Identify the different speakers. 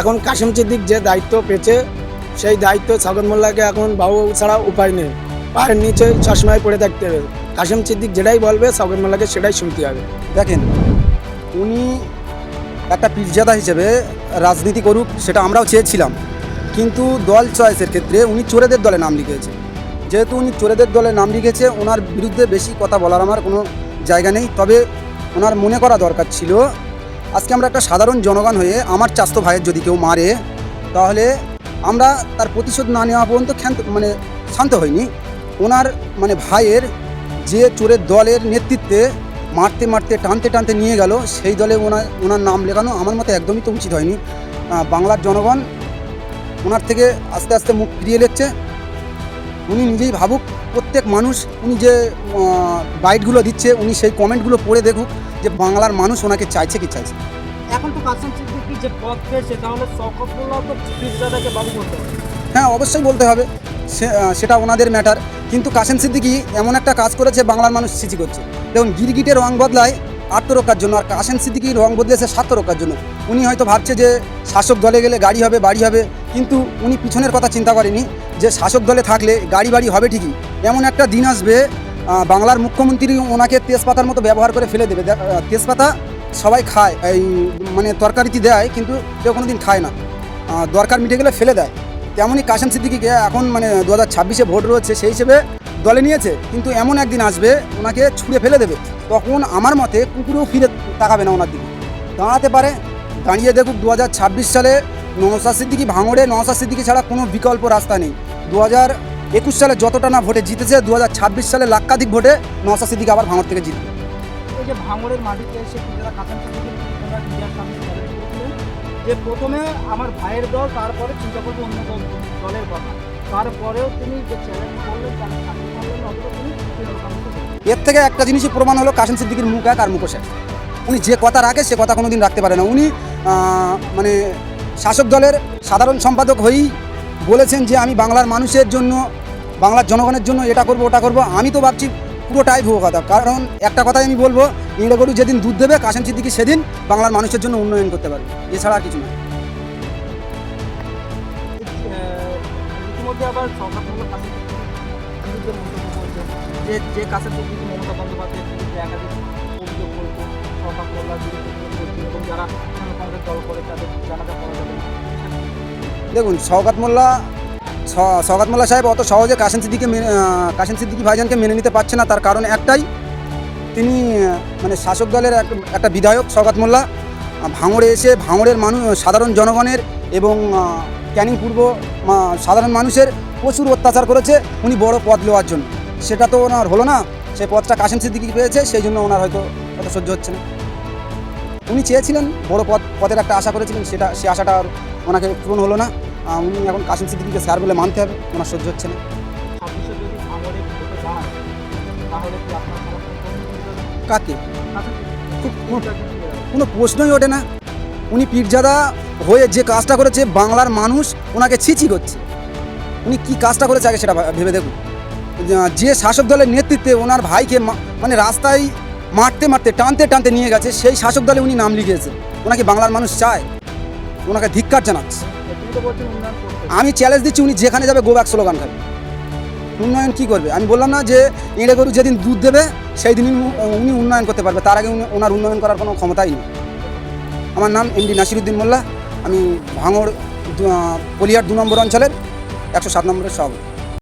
Speaker 1: এখন কাশিম সিদ্দিক যে দায়িত্ব পেয়েছে, সেই দায়িত্ব সাগর মোল্লাকে এখন বাবু ছাড়া উপায় নেই। পায়ের নিচে সবসময় পড়ে থাকতে হবে। কাশিম সিদ্দিক যেটাই বলবে সাগর মোল্লাকে সেটাই শুনতে হবে।
Speaker 2: দেখেন, উনি একটা পীরজাদা হিসেবে রাজনীতি করুক, সেটা আমরাও চেয়েছিলাম। কিন্তু দল চয়েসের ক্ষেত্রে উনি চোরেদের দলে নাম লিখেছে। যেহেতু উনি চোরেদের দলে নাম লিখেছে, ওনার বিরুদ্ধে বেশি কথা বলার আমার কোনো জায়গা নেই। তবে ওনার মনে করা দরকার ছিল আজকে আমরা একটা সাধারণ জনগণ হয়ে আমার চাস্তো ভাইয়ের যদি কেউ মারে, তাহলে আমরা তার প্রতিশোধ না নেওয়া পর্যন্ত ক্ষান্ত মানে শান্ত হইনি। ওনার মানে ভাইয়ের যে চোরের দলের নেতৃত্বে মারতে মারতে টানতে টানতে নিয়ে গেল, সেই দলে ওনার ওনার নাম লেখানো আমার মতে একদমই তো উচিত হয়নি। বাংলার জনগণ ওনার থেকে আস্তে আস্তে মুখ ফিরিয়ে নিচ্ছে। উনি নিজেই ভাবুক, প্রত্যেক মানুষ উনি যে বাইটগুলো দিচ্ছে, উনি সেই কমেন্টগুলো পড়ে দেখুক। যে বাংলার মানুষ ওনাকে চাইছে কি চাইছে
Speaker 3: এখন তো কাসেম সিদ্দিকি যে পদ পেয়েছে তাহলে শওকতুল্লাহ তো পীরজাদাকে বাবু করতে হবে।
Speaker 2: হ্যাঁ অবশ্যই বলতে হবে। সেটা ওনাদের ম্যাটার কিন্তু কাসেম সিদ্দিকি এমন একটা কাজ করেছে বাংলার মানুষ সিচি করছে। দেখুন গিরগিটের রং বদলায় আত্মরক্ষার জন্য আর কাসেম সিদ্দিকি রং বদলেছে স্বার্থরক্ষার জন্য। উনি হয়তো ভাবছে যে শাসক দলে গেলে গাড়ি হবে বাড়ি হবে কিন্তু উনি পিছনের কথা চিন্তা করেনি যে শাসক দলে থাকলে গাড়ি বাড়ি হবে ঠিকই। এমন একটা দিন আসবে বাংলার মুখ্যমন্ত্রী ওনাকে তেজপাতার মতো ব্যবহার করে ফেলে দেবে। তেজপাতা সবাই খায়, এই মানে তরকারিতে দেয়, কিন্তু কেউ কোনো দিন খায় না। দরকার মিটে গেলে ফেলে দেয়। তেমনই কাশেম সিদ্দিকিকে এখন মানে দু হাজার ছাব্বিশে ভোট রয়েছে, সেই হিসেবে দলে নিয়েছে, কিন্তু এমন একদিন আসবে, ওনাকে ছুঁড়ে ফেলে দেবে। তখন আমার মতে কুকুরেও ফিরে তাকাবে না ওনার দিকে। দাঁড়াতে পারে, দাঁড়িয়ে দেখুক দু হাজার ছাব্বিশ সালে নওসাদ সিদ্দিকি ভাঙড়ে নওসাদ সিদ্দিকি ছাড়া কোনো বিকল্প রাস্তা নেই। দু হাজার একুশ সালে যতটা না ভোটে জিতেছে দু হাজার ছাব্বিশ সালে লাক্ষাধিক ভোটে নওসাদ সিদ্দিকি আবার ভাঙড় থেকে জিতবে।
Speaker 3: এই যে মাটিতে প্রথমে আমার ভাইয়ের দল তারপরে চিন্তা করব অন্য দলের কথা। তারপরেও তিনি যে চ্যালেঞ্জ করলেন
Speaker 2: এর থেকে একটা জিনিসই প্রমাণ হলো কাশেম সিদ্দিকির মুখ এক আর মুখোশ এক উনি যে কথা রাখে সে কথা কোনোদিন রাখতে পারে না। উনি মানে শাসক দলের সাধারণ সম্পাদক হয়েই বলেছেন যে আমি বাংলার মানুষের জন্য বাংলার জনগণের জন্য এটা করব ওটা করব আমি তো ভাবছি পুরোটাই ভুয়ো কথা। কারণ একটা কথাই আমি বলব ইংরে গরু যেদিন দুধ দেবে কাশেম সিদ্দিকি সেদিন বাংলার মানুষের জন্য উন্নয়ন করতে পারবে। এছাড়া কিছু না।
Speaker 3: আবার সরকার হলো কাসেম সিদ্দিকির বিরুদ্ধে মন্তব্য করেছে যে যে কাসেম সিদ্দিকি মমতা বন্দ্যোপাধ্যায়ের বিরুদ্ধে একাধিক অভিযোগ করেছে সরকার মোল্লার বিরুদ্ধে এবং যারা কংগ্রেস দল করে তাদের জানাজা করা যাবে
Speaker 2: দেখুন শওকাত মোল্লা শওকাত মোল্লা সাহেব অত সহজে কাশেম সিদ্দিকে কাশেম সিদ্দিকি ভাইজানকে মেনে নিতে পারছে না। তার কারণ একটাই, তিনি মানে শাসক দলের এক- একটা বিধায়ক শওকাত মোল্লা। ভাঙড়ে এসে ভাঙড়ের মানুষ সাধারণ জনগণের এবং ক্যানিং পূর্ব সাধারণ মানুষের প্রচুর অত্যাচার করেছে। উনি বড় পদ নেওয়ার জন্য। সেটা তো ওনার হলো না। সে পদটা কাশেম সিদ্দিকি পেয়েছে, সেই জন্য ওনার হয়তো অত সহ্য হচ্ছে না। উনি চেয়েছিলেন বড় পদ পদের একটা আশা করেছিলেন, সেটা সে আশাটা আর ওনাকে পূরণ হলো না। উনি এখন কাশিম সিদ্দিকিকে স্যার বলে মানতে হবে ওনার সহ্য হচ্ছে না? কাকে? কোনো প্রশ্নই ওঠে না। উনি পীরজাদা হয়ে যে কাজটা করেছে, বাংলার মানুষ ওনাকে ছিচি করছে। উনি কি কাজটা করেছে আগে সেটা ভেবে দেখুন। যে শাসক দলের নেতৃত্বে ওনার ভাইকে মানে রাস্তায় মারতে মারতে, টানতে টানতে নিয়ে গেছে, সেই শাসক দলে উনি নাম লিখিয়েছে ওনাকে বাংলার মানুষ চায়। ওনাকে ধিক্কার জানাচ্ছে। আমি চ্যালেঞ্জ দিচ্ছি, উনি যেখানে যাবে গো ব্যাক স্লোগান খাবে। উন্নয়ন কি করবে? আমি বললাম না যে, এঁড়ে গরু যেদিন দুধ দেবে সেই দিনই উনি- উনি উন্নয়ন করতে পারবে। তার আগে ওনার উন্নয়ন করার কোনো ক্ষমতাই নেই। আমার নাম এমডি নাসিরুদ্দিন মোল্লা। আমি ভাঙড় পলিয়ার দু নম্বর অঞ্চলের, একশো সাত নম্বরের সভাপতি।